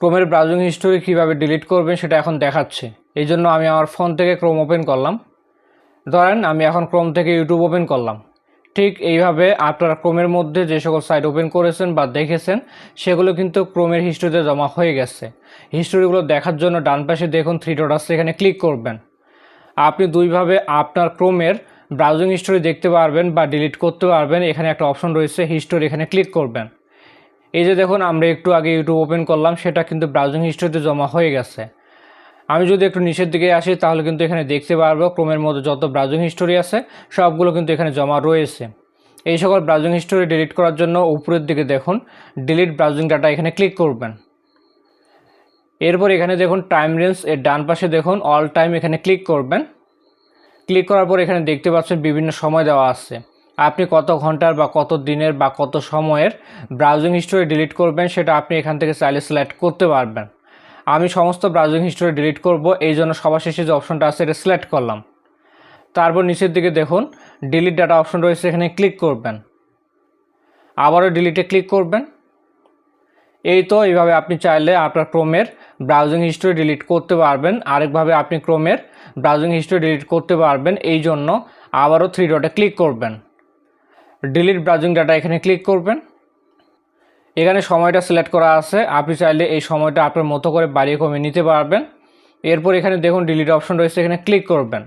ক্রোমের browsing history কীভাবে delete করবেন সেটা এখন দেখাচ্ছে। এই জন্য আমি আমার ফোন থেকে ক্রোম ওপেন করলাম। ধরেন আমি এখন ক্রোম থেকে ইউটিউব ওপেন করলাম। ঠিক এইভাবে আপনারা ক্রোমের মধ্যে যে সকল সাইট ওপেন করেছেন বা দেখেছেন, সেগুলো কিন্তু ক্রোমের হিস্টোরিতে জমা হয়ে গেছে। হিস্টোরিগুলো দেখার জন্য ডান পাশে দেখুন থ্রি ডট এখানে ক্লিক করবেন। আপনি দুইভাবে আপনার ক্রোমের ব্রাউজিং হিস্টোরি দেখতে পারবেন বা ডিলিট করতে পারবেন। এখানে একটা অপশন রয়েছে হিস্টোরি এখানে ক্লিক করবেন। এই যে দেখুন, আমরা একটু আগে ইউটিউব ওপেন করলাম, সেটা কিন্তু ব্রাউজিং হিস্টোরিতে জমা হয়ে গেছে। আমি যদি একটু নিচের দিকে আসি, তাহলে কিন্তু এখানে দেখতে পারব, ক্রোমের মধ্যে যত ব্রাউজিং হিস্টোরি আছে, সবগুলো কিন্তু এখানে জমা রয়েছে। এই সকল ব্রাউজিং হিস্টোরি ডিলিট করার জন্য উপরের দিকে দেখুন ডিলিট ব্রাউজিং ডাটা এখানে ক্লিক করবেন। এরপর এখানে দেখুন টাইম রেঞ্জ এর ডান পাশে দেখুন অল টাইম এখানে ক্লিক করবেন। ক্লিক করার পর এখানে দেখতে পাচ্ছেন, বিভিন্ন সময় দেওয়া আছে। আপনি কত ঘণ্টার বা কত দিনের বা কত সময়ের ব্রাউজিং হিস্টোরি ডিলিট করবেন, সেটা আপনি এখান থেকে চাইলে সিলেক্ট করতে পারবেন। আমি সমস্ত ব্রাউজিং হিস্টোরি ডিলিট করব, এই জন্য সবার শেষে যে অপশনটা আছে, এটা সিলেক্ট করলাম। তারপর নিচের দিকে দেখুন ডিলিট ডাটা অপশন রয়েছে, এখানে ক্লিক করবেন। আবারও ডিলিটে ক্লিক করবেন। এই তো এইভাবে আপনি চাইলে আপনার ক্রোমের ব্রাউজিং হিস্টোরি ডিলিট করতে পারবেন, আরেকভাবে আপনি ক্রোমের ব্রাউজিং হিস্টোরি ডিলিট করতে পারবেন, এই জন্য আবারও থ্রি ডটে ক্লিক করবেন। ডিলিট ব্রাউজিং ডাটা এখানে ক্লিক করবেন। এখানে সময়টা সিলেক্ট করা আছে। আপনি চাইলে এই সময়টা আপনার মতো করে বাড়িয়ে কমিয়ে নিতে পারবেন। এরপর এখানে দেখুন ডিলিট অপশন রয়েছে, এখানে ক্লিক করবেন।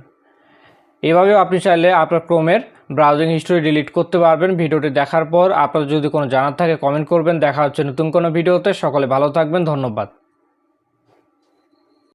এভাবেও আপনি চাইলে আপনার ক্রোমের ব্রাউজিং হিস্টোরি ডিলিট করতে পারবেন। ভিডিওটি দেখার পর আপনার যদি কোনো জানার থাকে কমেন্ট করবেন। দেখা হচ্ছে নতুন কোনো ভিডিওতে। সকলে ভালো থাকবেন। ধন্যবাদ।